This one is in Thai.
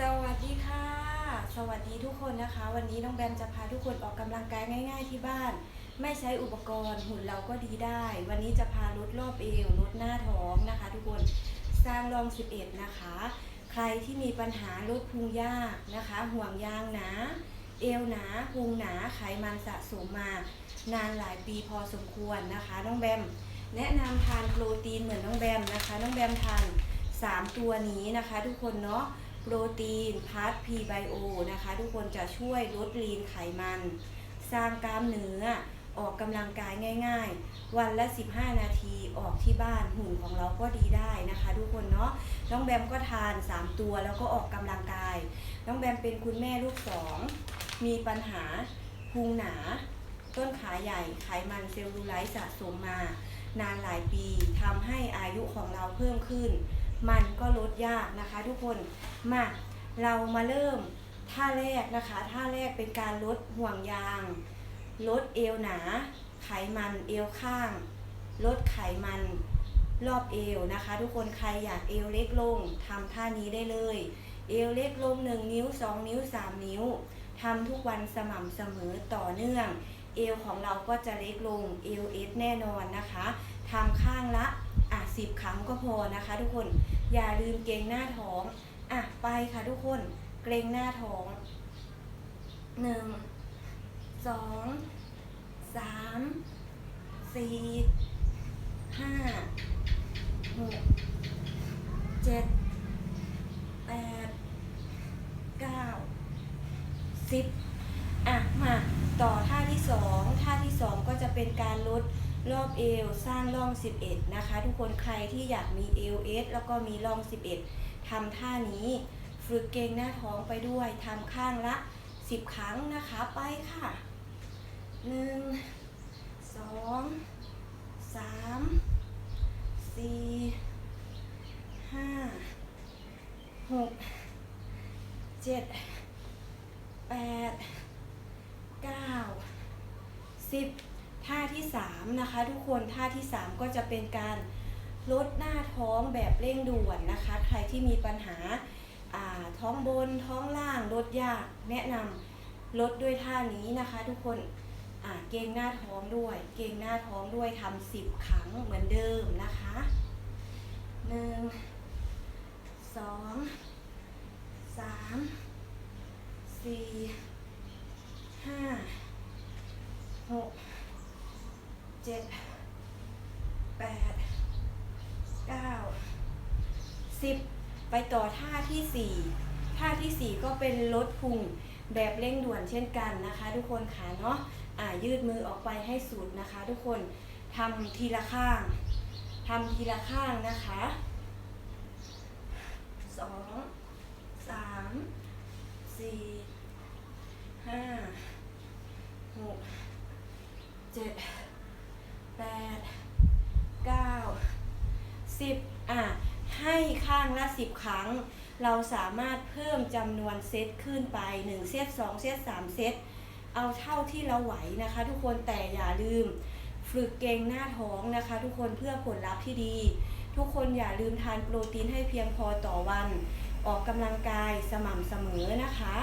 สวัสดีค่ะ สวัสดีทุกคนนะคะ วันนี้น้องแบมจะพาทุกคนออกกำลังกายง่าย ๆ ที่บ้าน ไม่ใช้อุปกรณ์หุ่นเราก็ดีได้ วันนี้จะพาลดรอบเอวลดหน้าท้องนะคะ ทุกคนสร้างรอง 11 นะคะ ใครที่มีปัญหาลดพุงยากนะคะ ห่วงยางหนา เอวหนาพุงหนาไขมันสะสมมานานหลายปีพอสมควรนะคะน้องแบมแนะนำทานโปรตีนเหมือนน้องแบมนะคะ น้องแบมทาน 3 ตัวนี้นะคะ ทุกคนเนาะ โปรตีนพาร์ทพีไบโอนะคะ ทุกคนจะช่วยลดลีนไขมัน สร้างกล้ามเนื้อออกกำลังกายง่าย ๆ วันละ 15 นาทีออกที่บ้านหุ่นของเราก็ดีได้นะคะ ทุกคนเนาะน้องแบมก็ทาน 3 ตัวแล้วก็ออกกำลังกาย น้องแบมเป็นคุณแม่ลูกสองมีปัญหาพุงหนา ต้นขาใหญ่ไขมันเซลลูไลท์สะสมมา นานหลายปีทำให้อายุของเราเพิ่มขึ้น มันก็ลดยากนะคะทุกคนมาเรามาเริ่มท่าแรกนะคะ ท่าแรกเป็นการลดห่วงยาง ลดเอวหนา ไขมันเอวข้าง ลดไขมันรอบเอวนะคะ ทุกคนใครอยากเอวเล็กลงทำท่านี้ได้เลย เอวเล็กลง 1 นิ้ว 2 นิ้ว 3 นิ้วทำทุกวันสม่ำเสมอต่อเนื่อง เอวของเราก็จะเล็กลงเอวเอสแน่นอนนะคะทำข้ 10 ครั้งก็พอนะคะ ทุกคนอย่าลืมเกรงหน้าท้องอะไปค่ะทุกคนเกรงหน้าท้อง 1 2 3 4 5 6 7แปดเก้าสิบอะ มา ต่อท่าที่สองท่าที่สองก็จะเป็นการลด รอบเอวสร้างร่อง 11 นะคะ ทุกคนใครที่อยากมีเอวเอสแล้วก็มีร่อง 11ทำท่านี้ฝึกเกรงหน้าท้องไปด้วยทำข้างละ 10 ครั้งนะคะไปค่ะ 1 2 3 4 5 6 7 8 9 10 ท่าที่3นะคะทุกคนท่าที่ 3 ก็จะเป็นการลดหน้าท้องแบบเร่งด่วนนะคะ ใครที่มีปัญหาาท้องบนท้องล่างลดยากแนะนำลดด้วยท่านี้นะคะ ทุกคนเกงหน้าท้องด้วย เกงหน้าท้องด้วยทำสิบครั้งเหมือนเดิมนะคะหนึ่งสองสามสี่ห้าหก เจ็ดแปดเก้าสิบไปต่อท่าที่สี่ท่าที่สี่ก็เป็นลดพุงแบบเร่งด่วนเช่นกันนะคะ ทุกคนค่ะเนาะอ่ายืดมือออกไปให้สุดนะคะ ทุกคนทำทีละข้างทำทีละข้างนะคะสองสามสี่ห้าหกเจ็ด แปดเก้าสิบอะให้ข้างละสิบครั้ง เราสามารถเพิ่มจำนวนเซตขึ้นไป1เซต2เซต3เซตเอาเท่าที่เราไหวนะคะ ทุกคนแต่อย่าลืมฝึกเกรงหน้าท้องนะคะ ทุกคนเพื่อผลลัพธ์ที่ดี ทุกคนอย่าลืมทานโปรตีนให้เพียงพอต่อวัน ออกกำลังกายสม่ำเสมอนะคะ